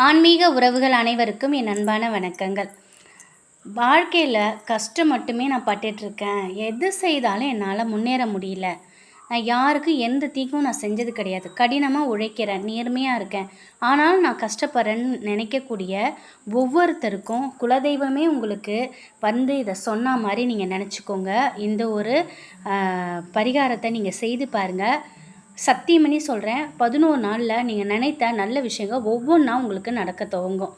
ஆன்மீக உறவுகள் அனைவருக்கும் என் அன்பான வணக்கங்கள். வாழ்க்கையில் கஷ்டம் மட்டுமே நான் பட்டுட்ருக்கேன். எது செய்தாலும் என்னால் முன்னேற முடியல. நான் யாருக்கும் எந்த தீக்கும் நான் செஞ்சது கிடையாது. கடினமாக உழைக்கிறேன் நேர்மையாக இருக்கேன். ஆனாலும் நான் கஷ்டப்படுறேன்னு நினைக்கக்கூடிய ஒவ்வொருத்தருக்கும் குலதெய்வமே உங்களுக்கு வந்து இதை சொன்ன மாதிரி நீங்கள் நினச்சிக்கோங்க. இந்த ஒரு பரிகாரத்தை நீங்கள் செய்து பாருங்கள் சத்தியமணி சொல்கிறேன் பதினோரு நாளில் நீங்கள் நினைத்த நல்ல விஷயங்கள் ஒவ்வொன்றா உங்களுக்கு நடக்க துவங்கும்.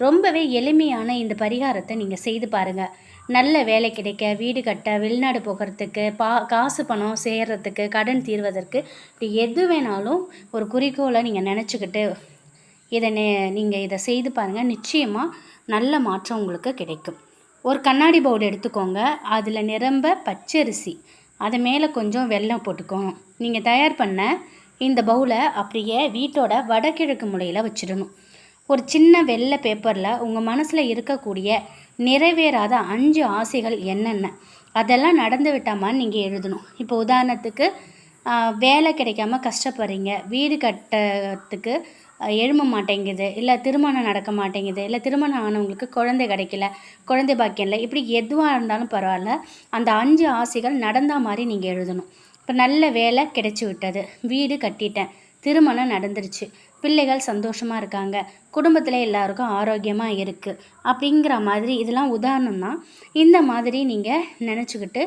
ரொம்பவே எளிமையான இந்த பரிகாரத்தை நீங்கள் செய்து பாருங்கள் நல்ல வேலை கிடைக்க வீடு கட்ட வெளிநாடு போகிறதுக்கு பா காசு பணம் சேர்றதுக்கு கடன் தீர்வதற்கு இப்படி எது வேணாலும் ஒரு குறிக்கோளை நீங்கள் நினச்சிக்கிட்டு இதை நீங்கள் இதை செய்து பாருங்கள் நிச்சயமாக நல்ல மாற்றம் உங்களுக்கு கிடைக்கும். ஒரு கண்ணாடி பவுல் எடுத்துக்கோங்க. அதில் நிரம்ப பச்சரிசி. அது மேலே கொஞ்சம் வெல்லம் போட்டுக்கும் நீங்கள் தயார் பண்ண இந்த பவுலை அப்படியே வீட்டோட வடகிழக்கு முறையில் வச்சிடணும். ஒரு சின்ன வெள்ளை பேப்பரில் உங்கள் மனசில் இருக்கக்கூடிய நிறைவேறாத அஞ்சு ஆசைகள் என்னென்ன? அதெல்லாம் நடந்து விட்டாமான்னு நீங்கள் எழுதணும். இப்போ உதாரணத்துக்கு வேலை கிடைக்காம கஷ்டப்படுறீங்க. வீடு கட்டத்துக்கு எழும்ப மாட்டேங்குது இல்லை திருமணம் நடக்க மாட்டேங்குது இல்லை திருமணம் ஆனவங்களுக்கு குழந்தை கிடைக்கல குழந்தை பாக்கியம் இல்லை இப்படி எதுவாக இருந்தாலும் பரவாயில்ல. அந்த அஞ்சு ஆசைகள் நடந்தா மாதிரி நீங்கள் எழுதணும். இப்போ நல்ல வேலை கிடைச்சி விட்டது. வீடு கட்டிட்டேன். திருமணம் நடந்துருச்சு. பிள்ளைகள் சந்தோஷமாக இருக்காங்க. குடும்பத்தில் எல்லாருக்கும் ஆரோக்கியமாக இருக்குது அப்படிங்கிற மாதிரி இதெல்லாம் உதாரணம் தான் இந்த மாதிரி நீங்கள் நினச்சிக்கிட்டு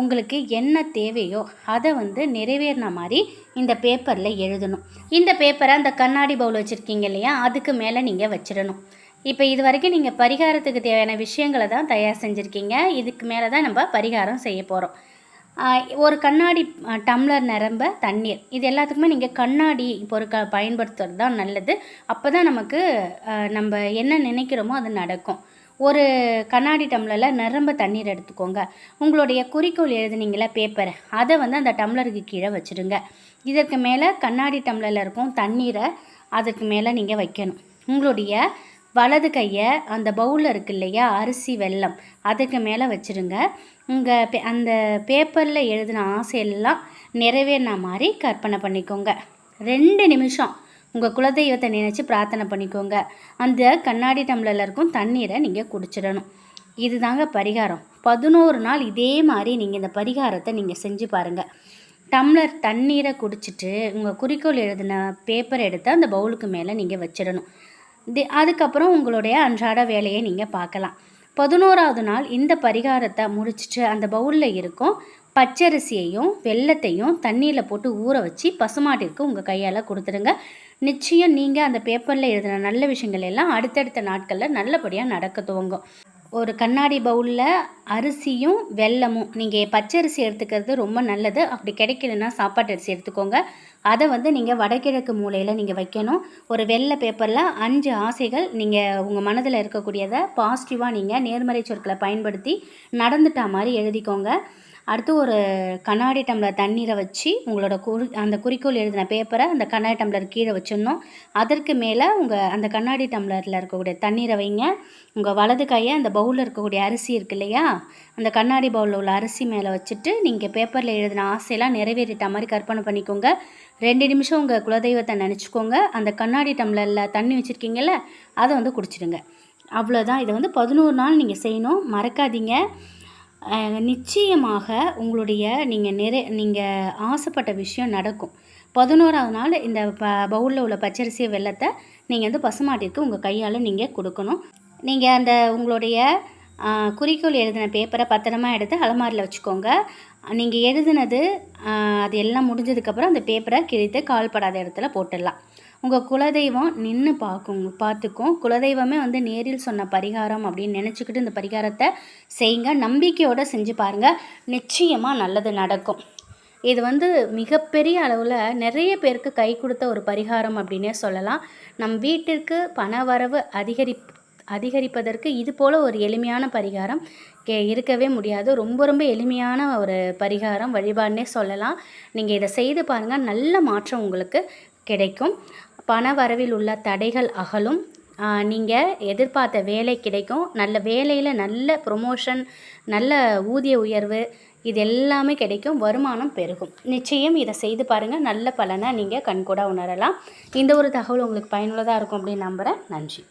உங்களுக்கு என்ன தேவையோ அதை வந்து நிறைவேறின மாதிரி இந்த பேப்பரில் எழுதணும். இந்த பேப்பரை அந்த கண்ணாடி பவுல் வச்சுருக்கீங்க இல்லையா? அதுக்கு மேலே நீங்கள் வச்சிடணும். இப்போ இது வரைக்கும் நீங்கள் பரிகாரத்துக்கு தேவையான விஷயங்களை தான் தயார் செஞ்சுருக்கீங்க. இதுக்கு மேலே தான் நம்ம பரிகாரம் செய்ய போகிறோம் ஒரு கண்ணாடி டம்ளர் நிரம்ப தண்ணீர். இது எல்லாத்துக்குமே நீங்கள் கண்ணாடி பொருட்கள் பயன்படுத்துறது தான் நல்லது. அப்போ தான் நமக்கு நம்ம என்ன நினைக்கிறோமோ அது நடக்கும். ஒரு கண்ணாடி டம்ளரில் நிரம்ப தண்ணீர் எடுத்துக்கோங்க. உங்களுடைய குறிக்கோள் எழுதுனீங்களா பேப்பரை அதை வந்து அந்த டம்ளருக்கு கீழே வச்சுடுங்க இதற்கு மேலே கண்ணாடி டம்ளரில் இருக்கும் தண்ணீரை அதுக்கு மேலே நீங்கள் வைக்கணும். உங்களுடைய வலது கையை அந்த பவுலில் இருக்கு இல்லையா அரிசி வெல்லம் அதுக்கு மேலே வச்சுருங்க. உங்கள் பே அந்த பேப்பரில் எழுதின ஆசையெல்லாம் நிறைவேறின மாதிரி கற்பனை பண்ணிக்கோங்க. ரெண்டு நிமிஷம் உங்கள் குலதெய்வத்தை நினச்சி பிரார்த்தனை பண்ணிக்கோங்க. அந்த கண்ணாடி டம்ளரில் இருக்கும் தண்ணீரை நீங்கள் குடிச்சிடணும். இதுதாங்க பரிகாரம். பதினோரு நாள் இதே மாதிரி நீங்கள் இந்த பரிகாரத்தை நீங்கள் செஞ்சு பாருங்கள் டம்ளர் தண்ணீரை குடிச்சிட்டு உங்கள் குறிக்கோள் எழுதின பேப்பர் எடுத்து அந்த பவுலுக்கு மேலே நீங்கள் வச்சிடணும். தி அதுக்கப்புறம் உங்களுடைய அன்றாட வேலையை நீங்கள் பார்க்கலாம். பதினோராவது நாள் இந்த பரிகாரத்தை முடிச்சிட்டு அந்த பவுலில் இருக்கும் பச்சரிசியையும் வெள்ளத்தையும் தண்ணியில் போட்டு ஊற வச்சு பசுமாட்டிற்கு உங்கள் கையால் கொடுத்துடுங்க. நிச்சயம் நீங்கள் அந்த பேப்பரில் எழுதின நல்ல விஷயங்கள் எல்லாம் அடுத்தடுத்த நாட்களில் நல்லபடியாக நடக்க துவங்கும். ஒரு கண்ணாடி பவுலில் அரிசியும் வெல்லமும். நீங்கள் பச்சரிசி எடுத்துக்கிறது ரொம்ப நல்லது. அப்படி கிடைக்கலன்னா சாப்பாட்டு அரிசி எடுத்துக்கோங்க. அதை வந்து நீங்கள் வடகிழக்கு மூலையில் நீங்கள் வைக்கணும். ஒரு வெள்ளை பேப்பரில் அஞ்சு ஆசைகள் நீங்கள் உங்கள் மனதில் இருக்கக்கூடியதை பாசிட்டிவாக நீங்கள் நேர்மறை சொற்களை பயன்படுத்தி நடந்துட்டா மாதிரி எழுதிக்கோங்க. அடுத்து ஒரு கண்ணாடி டம்ளர் தண்ணீரை வச்சு உங்களோட குறி அந்த குறிக்கோள் எழுதின பேப்பரை அந்த கண்ணாடி டம்ளர் கீழே வச்சிடணும். அதற்கு மேலே உங்கள் அந்த கண்ணாடி டம்ளரில் இருக்கக்கூடிய தண்ணீரை வைங்க. உங்கள் வலது கையை அந்த பவுலில் இருக்கக்கூடிய அரிசி இருக்கு இல்லையா? அந்த கண்ணாடி பவுலில் உள்ள அரிசி மேலே வச்சுட்டு நீங்கள் பேப்பரில் எழுதின ஆசையெல்லாம் நிறைவேறிட்ட மாதிரி கற்பனை பண்ணிக்கோங்க. ரெண்டு நிமிஷம் உங்கள் குலதெய்வத்தை நினச்சிக்கோங்க. அந்த கண்ணாடி டம்ளரில் தண்ணி வச்சுருக்கீங்கல்ல அதை வந்து குடிச்சிடுங்க. அவ்வளோதான் இதை வந்து பதினோரு நாள் நீங்கள் செய்யணும். மறக்காதீங்க. நிச்சயமாக உங்களுடைய நீங்கள் நிறை நீங்கள் ஆசைப்பட்ட விஷயம் நடக்கும். பதினோராவது நாள் இந்த ப பவுலில் உள்ள பச்சரிசி வெள்ளத்தை நீங்கள் வந்து பசுமாட்டிற்கு உங்கள் கையால் நீங்கள் கொடுக்கணும். நீங்கள் அந்த உங்களுடைய குறிக்கோள் எழுதின பேப்பரை பத்திரமா எடுத்து அலமாரியில் வச்சுக்கோங்க. நீங்கள் எழுதுனது அது எல்லாம் முடிஞ்சதுக்கப்புறம் அந்த பேப்பரை கிழித்து கால்படாத இடத்துல போட்டுடலாம். உங்கள் குலதெய்வம் நின்று பார்க்குங்க பார்த்துக்கும். குலதெய்வமே வந்து நேரில் சொன்ன பரிகாரம் அப்படின்னு நினச்சிக்கிட்டு இந்த பரிகாரத்தை செய்யுங்க. நம்பிக்கையோடு செஞ்சு பாருங்கள் நிச்சயமாக நல்லது நடக்கும். இது வந்து மிகப்பெரிய அளவில் நிறைய பேருக்கு கை கொடுத்த ஒரு பரிகாரம் அப்படின்னே சொல்லலாம். நம் வீட்டிற்கு பண வரவு அதிகரி அதிகரிப்பதற்கு இது போல் ஒரு எளிமையான பரிகாரம் கே இருக்கவே முடியாது. ரொம்ப ரொம்ப எளிமையான ஒரு பரிகாரம் வழிபாடுனே சொல்லலாம். நீங்கள் இதை செய்து பாருங்கள் நல்ல மாற்றம் உங்களுக்கு கிடைக்கும். பண வரவில் உள்ள தடைகள் அகலும். நீங்கள் எதிர்பார்த்த வேலை கிடைக்கும். நல்ல வேலையில் நல்ல ப்ரொமோஷன் நல்ல ஊதிய உயர்வு இது எல்லாமே கிடைக்கும். வருமானம் பெருகும். நிச்சயம் இதை செய்து பாருங்கள் நல்ல பலனை நீங்கள் கண்கூட உணரலாம். இந்த ஒரு தகவல் உங்களுக்கு பயனுள்ளதாக இருக்கும் அப்படின்னு நம்புகிறேன் நன்றி.